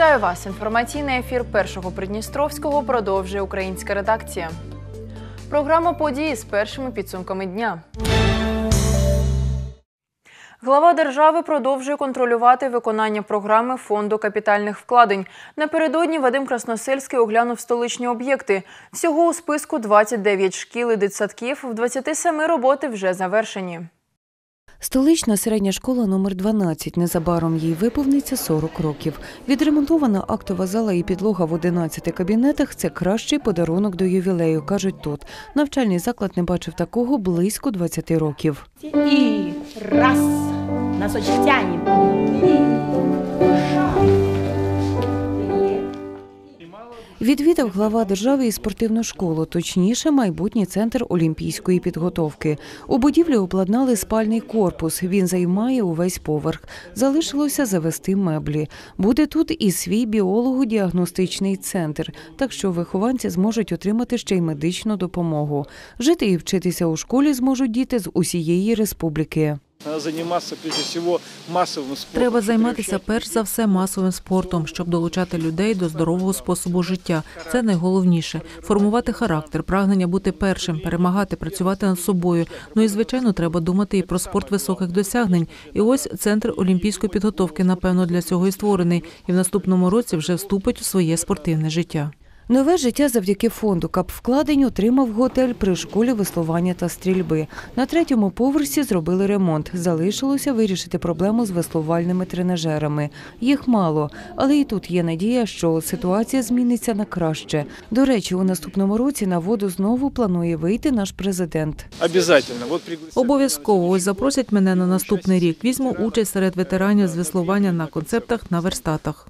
Вітаю вас! Інформаційний ефір першого Придністровського продовжує українська редакція. Програма події з першими підсумками дня. Глава держави продовжує контролювати виконання програми фонду капітальних вкладень. Напередодні Вадим Красносельський оглянув столичні об'єкти. Всього у списку 29 шкіл і дитсадків, в 27 роботи вже завершені. Столична середня школа номер 12 Незабаром їй виповниться 40 років. Відремонтована актова зала і підлога в 11 кабінетах це кращий подарунок до ювілею, кажуть тут. Навчальний заклад не бачив такого близько 20 років. І раз. на очень І шаг. Відвідав глава держави і спортивну школу, точніше, майбутній центр олімпійської підготовки. У будівлі обладнали спальний корпус. Він займає увесь поверх. Залишилося завести меблі. Буде тут і свій біолого-діагностичний центр, так що вихованці зможуть отримати ще й медичну допомогу. Жити і вчитися у школі зможуть діти з усієї республіки. Надо заниматься прежде всего массовым спортом. Треба займатися перш за все масовим спортом, щоб долучати людей до здорового способу життя. Це найголовніше формувати характер, прагнення бути першим, перемагати, працювати над собою. Ну і звичайно, треба думати і про спорт високих досягнень. І ось центр олімпійської підготовки, напевно, для цього і створений. І в наступному році вже вступить у своє спортивне життя. Нове життя завдяки фонду капвкладень отримав готель при школі веслування та стрільби. На третьому поверсі зробили ремонт. Залишилося вирішити проблему з веслувальними тренажерами. Їх мало, але і тут є надія, що ситуація зміниться на краще. До речі, у наступному році на воду знову планує вийти наш президент. Обов'язково ось запросять мене на наступний рік. Візьму участь серед ветеранів з веслування на концептах на верстатах.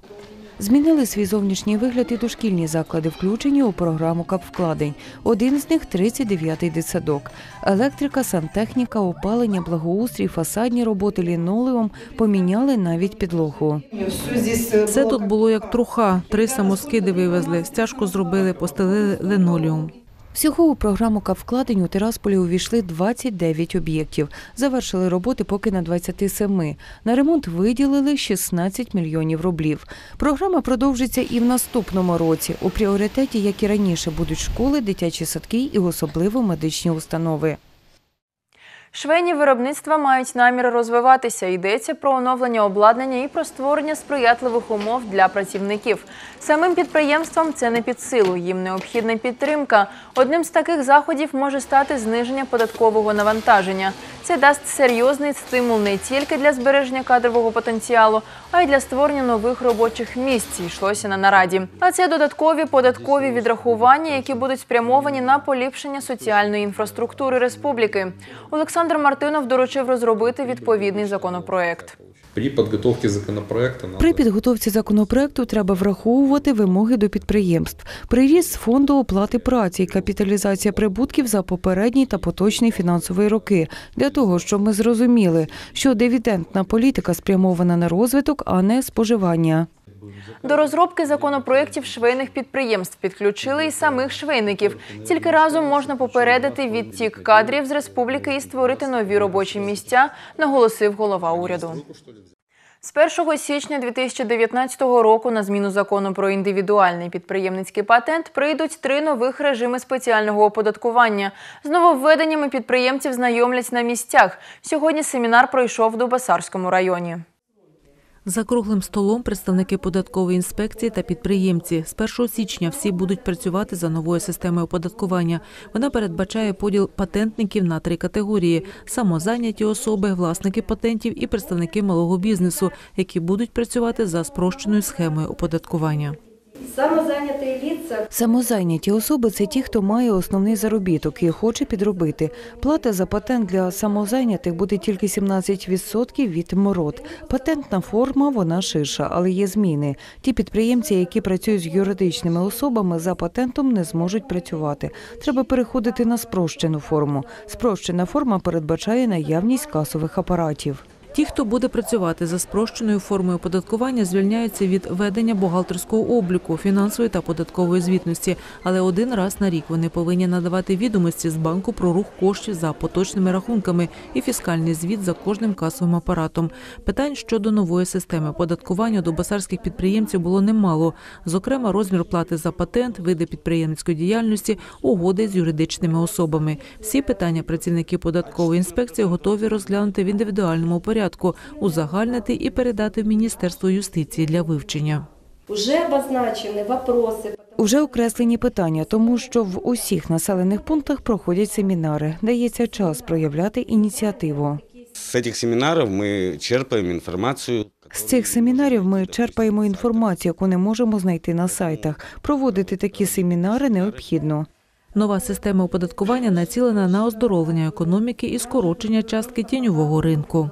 Змінили свій зовнішній вигляд і дошкільні заклади, включені у програму капвкладень. Один з них 39-й дитсадок. Електрика, сантехніка, опалення, благоустрій, фасадні роботи лінолеум поміняли навіть підлогу. Все тут було як труха. Три самоскиди вивезли, стяжку зробили, постелили линолеум. Всього у програму капвкладень у Тирасполі увійшли 29 об'єктів. Завершили роботи поки на 27. На ремонт виділили 16 мільйонів рублів. Програма продовжиться і в наступному році. У пріоритеті, як і раніше, будуть школи, дитячі садки і особливо медичні установи. Швейні виробництва мають намір розвиватися. Йдеться про оновлення обладнання і про створення сприятливих умов для працівників. Самим підприємствам це не під силу. Їм необхідна підтримка. Одним з таких заходів може стати зниження податкового навантаження. Це дасть серйозний стимул не тільки для збереження кадрового потенціалу, а й для створення нових робочих місць. Йшлося на нараді. А це додаткові податкові відрахування, які будуть спрямовані на поліпшення соціальної інфраструктури республіки. Олександр Мартинов доручив розробити відповідний законопроект. При подготовке законопроекта надо При підготовці законопроекту треба враховувати вимоги до підприємств, приріст фонду оплати праці і капіталізація прибутків за попередній та поточний фінансовий роки, для того, щоб ми зрозуміли, що дивідендна політика спрямована на розвиток, а не споживання. До розробки законопроєктів швейних підприємств підключили і самих швейників. Тільки разом можна попередити відтік кадрів з республіки і створити нові робочі місця, наголосив голова уряду. З 1 січня 2019 року на зміну закону про індивідуальний підприємницький патент прийдуть три нових режими спеціального оподаткування. З нововведеннями підприємців знайомлять на місцях. Сьогодні семінар пройшов в Дубасарському районі. За круглим столом представники податкової інспекції та підприємці з 1 січня всі будуть працювати за новою системою оподаткування. Вона передбачає поділ патентників на три категорії: самозайняті особи, власники патентів і представники малого бізнесу, які будуть працювати за спрощеною схемою оподаткування. Самозайняті особи це ті, хто має основний заробіток і хоче підробити. Плата за патент для самозайнятих буде тільки 17% від МРОД. Патентна форма вона ширша, але є зміни. Ті підприємці, які працюють з юридичними особами, за патентом не зможуть працювати. Треба переходити на спрощену форму. Спрощена форма передбачає наявність касових апаратів. Ті, хто буде працювати за спрощеною формою оподаткування, звільняються від ведення бухгалтерського обліку, фінансової та податкової звітності. Але один раз на рік вони повинні надавати відомості з банку про рух коштів за поточними рахунками і фіскальний звіт за кожним касовим апаратом. Питань щодо нової системи оподаткування до басарських підприємців було немало. Зокрема, розмір плати за патент, види підприємницької діяльності, угоди з юридичними особами. Всі питання працівники податкової інспекції готові розглянути в індивідуальному порядку, узагальнити і передати в Міністерство юстиції для вивчення. уже обозначены вопросы. Уже окреслені питання, тому що в усіх населених пунктах проходять семінари, дається час проявляти ініціативу. С этих семинаров мы черпаем информацию. З цих семінарів ми черпаємо інформацію, яку не можемо знайти на сайтах. Проводити такі семінари необхідно. Нова система оподаткування націлена на оздоровлення економіки і скорочення частки тіньового ринку.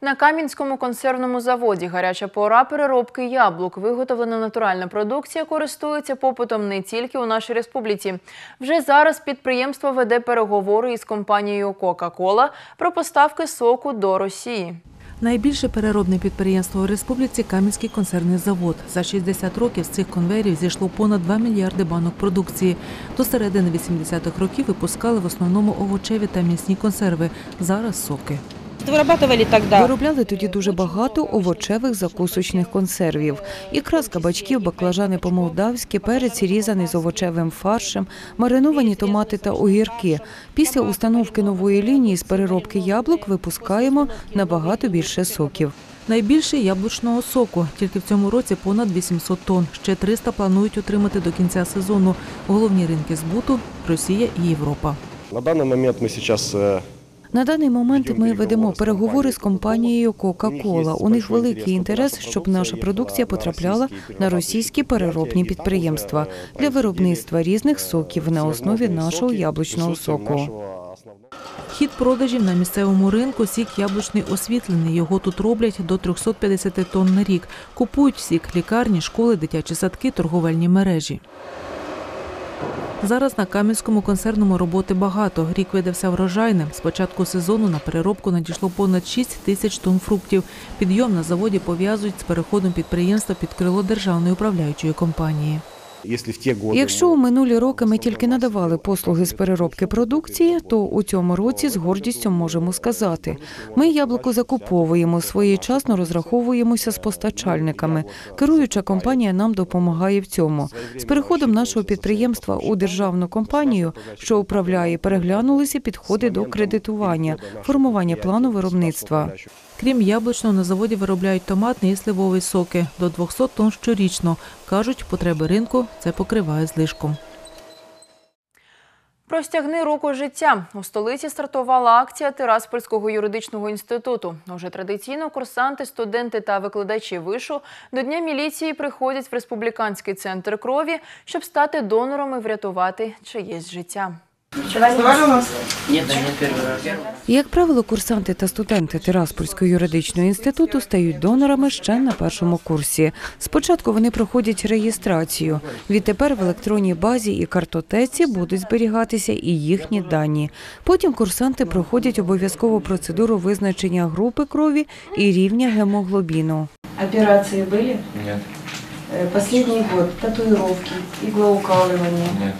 На Кам'янському консервному заводі гаряча пора переробки яблук. Виготовлена натуральна продукція користується попитом не тільки у нашій республіці. Вже зараз підприємство веде переговори із компанією Coca-Cola про поставки соку до Росії. Найбільше переробне підприємство у республіці Кам'янський консервний завод. За 60 років з цих конвейерів зійшло понад 2 мільярди банок продукції. До середини 80-х років випускали в основному овочеві та м'ясні консерви. Зараз соки. Вырабатывали тогда Виробляли тоді дуже багато овочевих закусочних консервів. Ікра з кабачків, баклажани по-молдавськи, перець різаний з овочевим фаршем, мариновані томати та огірки. Після установки нової лінії з переробки яблук випускаємо набагато більше соків. Найбільше яблучного соку. Тільки в цьому році понад 800 тонн. Ще 300 планують отримати до кінця сезону. Головні ринки збуту – Росія і Європа. На данный момент мы сейчас э, на даний момент ми ведемо переговори з компанією Coca-Cola. У них великий інтерес, щоб наша продукція потрапляла на російські переробні підприємства для виробництва різних соків на основі нашого яблучного соку. Хід продажів на місцевому ринку сік яблучний освітлений. Його тут роблять до 350 тонн на рік. Купують сік лікарні, школи, дитячі садки, торговельні мережі. Зараз на Кам'янському консервному роботи багато. Рік видався врожайним. З початку сезону на переробку надійшло понад 6 тисяч тонн фруктів. Підйом на заводі пов'язують з переходом підприємства під крило державної управляючої компанії. Якщо у минулі роки ми тільки надавали послуги з переробки продукції, то у цьому році з гордістю можемо сказати: ми яблуко закуповуємо, своєчасно розраховуємося з постачальниками. Керуюча компанія нам допомагає в цьому. З переходом нашого підприємства у державну компанію, що управляє, переглянулися підходи до кредитування, формування плану виробництва. Крім яблучного, на заводі виробляють томатний і сливовий соки до 200 тонн щорічно. Кажуть, потреби ринку це покриває злишком. Простягни руку життя. У столиці стартувала акція Тираспольського юридичного інституту. Уже традиційно курсанти, студенти та викладачі вишу до Дня міліції приходять в республіканський центр крові, щоб стати донором і врятувати чиєсь життя. Як правило, курсанти та студенти Тираспольського юридичного інституту стають донорами ще на першому курсі. Спочатку вони проходять реєстрацію. Відтепер в електронній базі і картотеці будуть зберігатися і їхні дані. Потім курсанти проходять обов'язкову процедуру визначення групи крові і рівня гемоглобіну. Операции были? Нет, Э, Последний год. Татуировки, иглоукалывание.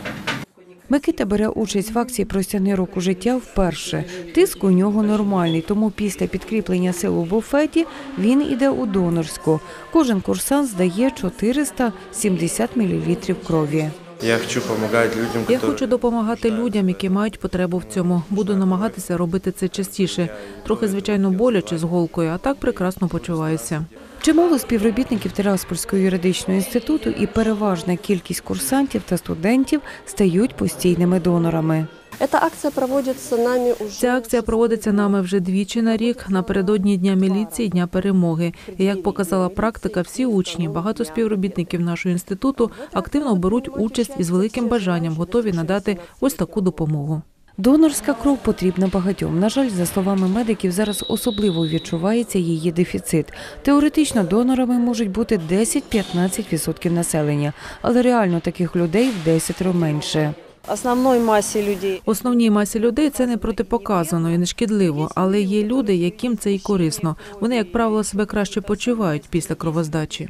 Микита бере участь в акції «Простягни руку життя вперше. Тиск у нього нормальний, тому після підкріплення сил у буфеті він іде у донорську. Кожен курсант здає 470 мл крові. Я хочу помогать людям, Я хочу допомагати людям, які мають потребу в цьому. Буду намагатися робити це частіше. Трохи, звичайно, боляче з голкою, а так прекрасно почуваюся. Чимало співробітників Тираспольського юридичного інституту і переважна кількість курсантів та студентів стають постійними донорами. Эта акция проводится нами уже... Ця акція проводиться нами вже двічі на рік напередодні дня міліції, дня перемоги. І як показала практика, всі учні, багато співробітників нашого інституту активно беруть участь із великим бажанням, готові надати ось таку допомогу. Донорська кров потрібна багатьом. На жаль, за словами медиків, зараз особливо відчувається її дефіцит. Теоретично донорами можуть бути 10-15% населення, але реально таких людей в 10 менше. основной массе людей. Основній масі людей це не протипоказано і не шкідливо, але є люди, яким це і корисно. Вони, як правило, себе краще почувають після кровоздачі.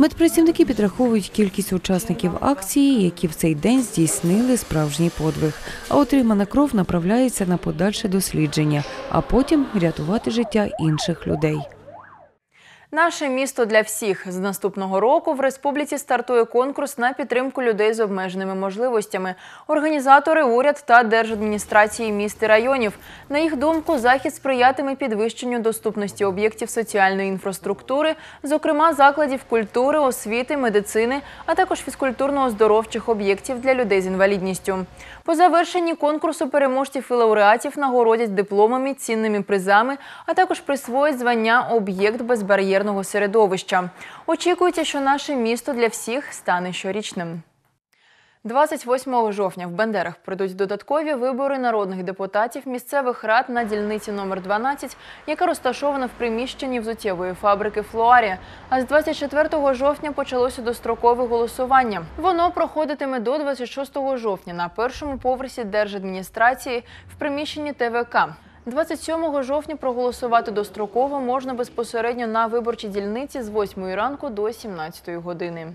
Медпрацівники підраховують кількість учасників акції, які в цей день здійснили справжній подвиг. А отримана кров направляється на подальше дослідження, а потім рятувати життя інших людей. Наше місто для всіх з наступного року в республіці стартує конкурс на підтримку людей з обмеженими можливостями. Організатори, уряд та держадміністрації міст і районів. На їх думку, захід сприятиме підвищенню доступності об'єктів соціальної інфраструктури, зокрема закладів культури, освіти, медицини, а також фізкультурно-оздоровчих об'єктів для людей з інвалідністю. По завершенні конкурсу переможців і лауреатів нагородять дипломами, цінними призами, а також присвоять звання об'єкт безбар'єрного середовища. Очікується, що наше місто для всіх стане щорічним. 28 жовтня в Бендерах пройдуть додаткові вибори народних депутатів місцевих рад на дільниці номер 12, яка розташована в приміщенні взуттєвої фабрики Флуарія. А з 24 жовтня почалося дострокове голосування. Воно проходитиме до 26 жовтня на першому поверсі держадміністрації в приміщенні ТВК. 27 жовтня проголосувати достроково можна безпосередньо на виборчій дільниці з 8 ранку до 17 години.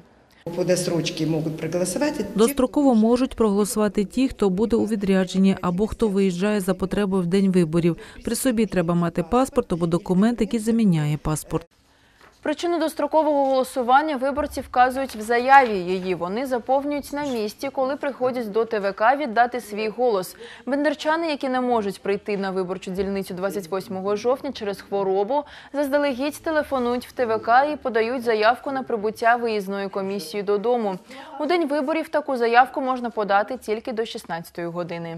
По досрочке можуть проголосовать. Достроково можуть проголосувати ті, хто буде у відрядженні або хто виїжджає за потребою в день виборів. При собі треба мати паспорт або документ, який заміняє паспорт. Причину дострокового голосування виборці вказують в заяві. Її вони заповнюють на місці, коли приходять до ТВК віддати свій голос. Бендерчани, які не можуть прийти на виборчу дільницю 28 жовтня через хворобу, заздалегідь телефонують в ТВК і подають заявку на прибуття виїзної комісії додому. У день виборів таку заявку можна подати тільки до 16 години.